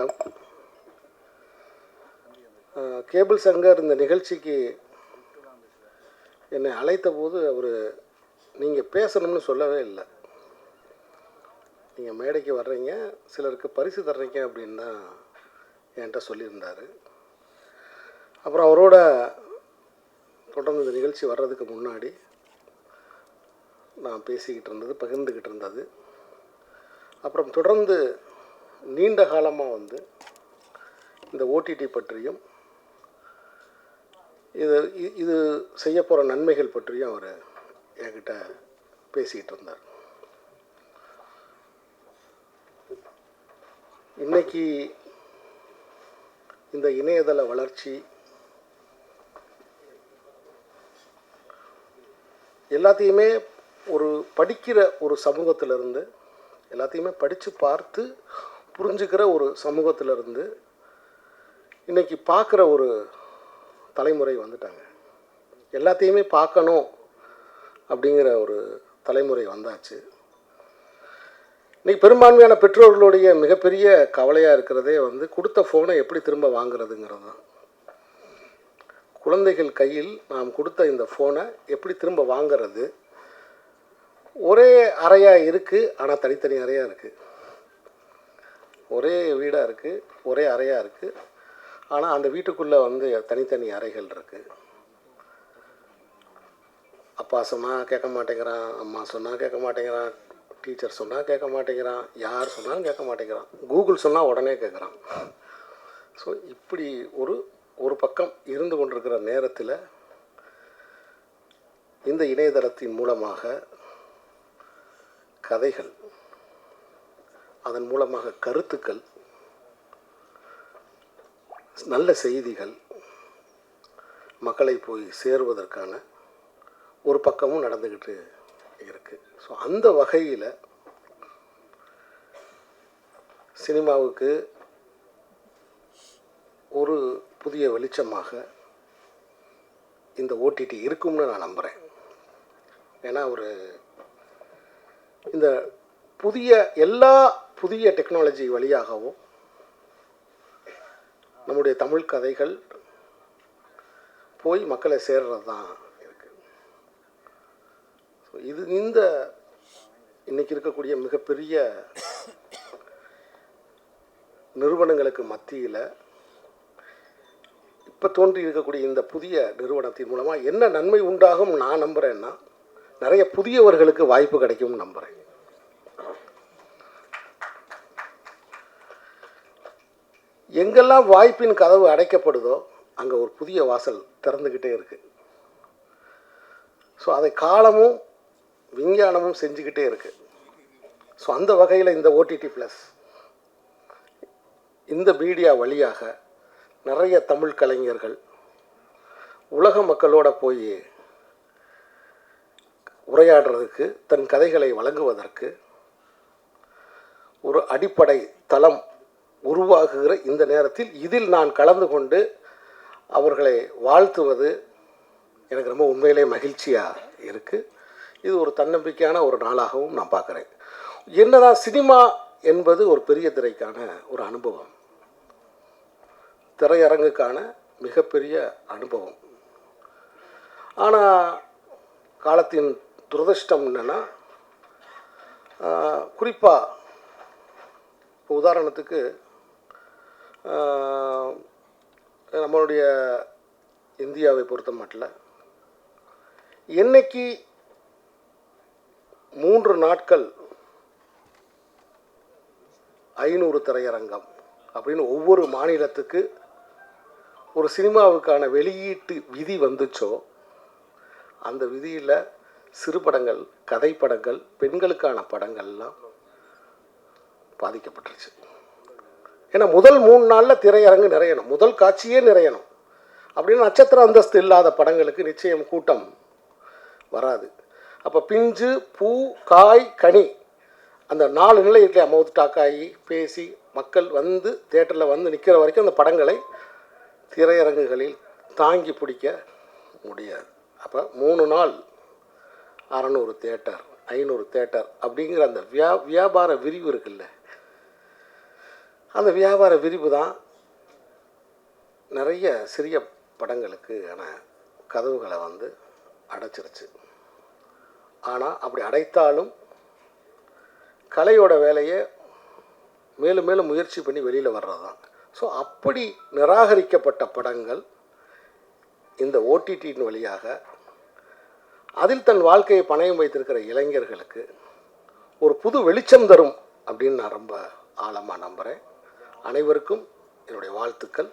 வணக்கம். கேபிள் சங்கர் இந்த நிகழ்ச்சிக்கு என்னை அழைத்த போது அவர் நீங்கள் பேசணும்னு சொல்லவே இல்லை. நீங்கள் மேடைக்கு வர்றீங்க சிலருக்கு பரிசு தர்றீங்க அப்படின்னு தான் என்கிட்ட சொல்லியிருந்தார். அப்புறம் அவரோட தொடர்ந்து இந்த நிகழ்ச்சி வர்றதுக்கு முன்னாடி நான் பேசிக்கிட்டு இருந்தது பகிர்ந்துக்கிட்டு இருந்தது. அப்புறம் தொடர்ந்து நீண்ட காலமாக வந்து இந்த ஓடிடி பற்றியும் இது இது செய்ய போகிற நன்மைகள் பற்றியும் அவர் என்கிட்ட பேசிக்கிட்டு இருந்தார். இன்னைக்கு இந்த இணையதள வளர்ச்சி எல்லாத்தையுமே ஒரு படிக்கிற ஒரு சமூகத்திலிருந்து எல்லாத்தையுமே படித்து பார்த்து புரிஞ்சுக்கிற ஒரு சமூகத்திலிருந்து இன்னைக்கு பார்க்குற ஒரு தலைமுறை வந்துட்டாங்க. எல்லாத்தையுமே பார்க்கணும் அப்படிங்கிற ஒரு தலைமுறை வந்தாச்சு. இன்றைக்கி பெரும்பான்மையான பெற்றோர்களுடைய மிகப்பெரிய கவலையாக இருக்கிறதே வந்து கொடுத்த ஃபோனை எப்படி திரும்ப வாங்குறதுங்கிறது தான். குழந்தைகள் கையில் நாம் கொடுத்த இந்த ஃபோனை எப்படி திரும்ப வாங்குறது? ஒரே அறையாக இருக்குது ஆனால் தனித்தனி அறையாக இருக்குது ஒரே வீடாக இருக்குது ஒரே அறையாக இருக்குது ஆனால் அந்த வீட்டுக்குள்ளே வந்து தனித்தனி அறைகள் இருக்குது அப்பா சொன்னால் கேட்க மாட்டேங்கிறான் அம்மா சொன்னால் கேட்க மாட்டேங்கிறான் டீச்சர் சொன்னால் கேட்க மாட்டேங்கிறான் யார் சொன்னாலும் கேட்க மாட்டேங்கிறான். கூகுள் சொன்னால் உடனே கேட்குறான். ஸோ இப்படி ஒரு ஒரு பக்கம் இருந்து கொண்டிருக்கிற நேரத்தில் இந்த இணையதளத்தின் மூலமாக கதைகள் அதன் மூலமாக கருத்துக்கள் நல்ல செய்திகள் மக்களை போய் சேருவதற்கான ஒரு பக்கமும் நடந்துக்கிட்டு இருக்குது ஸோ அந்த வகையில் சினிமாவுக்கு ஒரு புதிய வெளிச்சமாக இந்த ஓடிடி இருக்கும்னு நான் நம்புகிறேன் ஏன்னா ஒரு இந்த புதிய எல்லா புதிய டெக்னாலஜி வழியாகவும் நம்முடைய தமிழ் கதைகள் போய் மக்களை சேர்றது தான் இருக்குது ஸோ இது இந்த இன்னைக்கு இருக்கக்கூடிய மிகப்பெரிய நிறுவனங்களுக்கு மத்தியில் இப்போ தோன்றி இருக்கக்கூடிய இந்த புதிய நிறுவனத்தின் மூலமாக என்ன நன்மை உண்டாகும் நான் நம்புகிறேன்னா நிறைய புதியவர்களுக்கு வாய்ப்பு கிடைக்கும்னு நம்புகிறேன் எங்கெல்லாம் வாய்ப்பின் கதவு அடைக்கப்படுதோ அங்கே ஒரு புதிய வாசல் திறந்துக்கிட்டே இருக்குது ஸோ அதை காலமும் விஞ்ஞானமும் செஞ்சுக்கிட்டே இருக்குது ஸோ அந்த வகையில் இந்த ஓடிடி ப்ளஸ் இந்த மீடியா வழியாக நிறைய தமிழ் கலைஞர்கள் உலக மக்களோட போய் உரையாடுறதுக்கு தன் கதைகளை வழங்குவதற்கு ஒரு அடிப்படை தளம் உருவாகுகிற இந்த நேரத்தில் இதில் நான் கலந்து கொண்டு அவர்களை வாழ்த்துவது எனக்கு ரொம்ப உண்மையிலே மகிழ்ச்சியாக இருக்குது இது ஒரு தன்னம்பிக்கையான ஒரு நாளாகவும் நான் பார்க்குறேன். என்னதான் சினிமா என்பது ஒரு பெரிய திரைக்கான ஒரு அனுபவம். திரையரங்குக்கான மிகப்பெரிய அனுபவம். ஆனால் காலத்தின் துரதிர்ஷ்டம் என்னென்னா குறிப்பாக இப்போ உதாரணத்துக்கு நம்மளுடைய இந்தியாவை பொறுத்த மட்டும் என்னைக்கு மூன்று நாட்கள் ஐநூறு திரையரங்கம் அப்படின்னு ஒவ்வொரு மாநிலத்துக்கு ஒரு சினிமாவுக்கான வெளியீட்டு விதி வந்துச்சோ அந்த விதியில் சிறுபடங்கள் கதைப்படங்கள் பெண்களுக்கான படங்கள்லாம் பாதிக்கப்பட்டுருச்சு. ஏன்னா முதல் மூணு நாளில் திரையரங்கு நிறையணும். முதல் காட்சியே நிறையணும். அப்படின்னு நட்சத்திர அந்தஸ்து இல்லாத படங்களுக்கு நிச்சயம் கூட்டம் வராது. அப்போ பிஞ்சு பூ காய் கனி அந்த நாலு நிலை இருக்க மவுத் டாக்காயி பேசி மக்கள் வந்து தேட்டரில் வந்து நிற்கிற வரைக்கும் அந்த படங்களை திரையரங்குகளில் தாங்கி பிடிக்க முடியாது. அப்போ மூணு நாள் அறநூறு தேட்டர் ஐநூறு தேட்டர் அப்படிங்கிற அந்த வியா வியாபார விரிவு இருக்குல்ல. அந்த வியாபார விரிவு தான் நிறைய சிறிய படங்களுக்கு ஆன கதவுகளை வந்து அடைச்சிருச்சு. ஆனால் அப்படி அடைத்தாலும் கலையோட வேலையை மேலும் மேலும் முயற்சி பண்ணி வெளியில் வர்றது தான். ஸோ அப்படி நிராகரிக்கப்பட்ட படங்கள் இந்த ஓடிடியின் வழியாக அதில் தன் வாழ்க்கையை பணயம் வைத்திருக்கிற இளைஞர்களுக்கு ஒரு புது வெளிச்சம் தரும் அப்படின்னு நான் ரொம்ப ஆழமாக நம்புகிறேன் அனைவருக்கும் என்னுடைய வாழ்த்துக்கள்.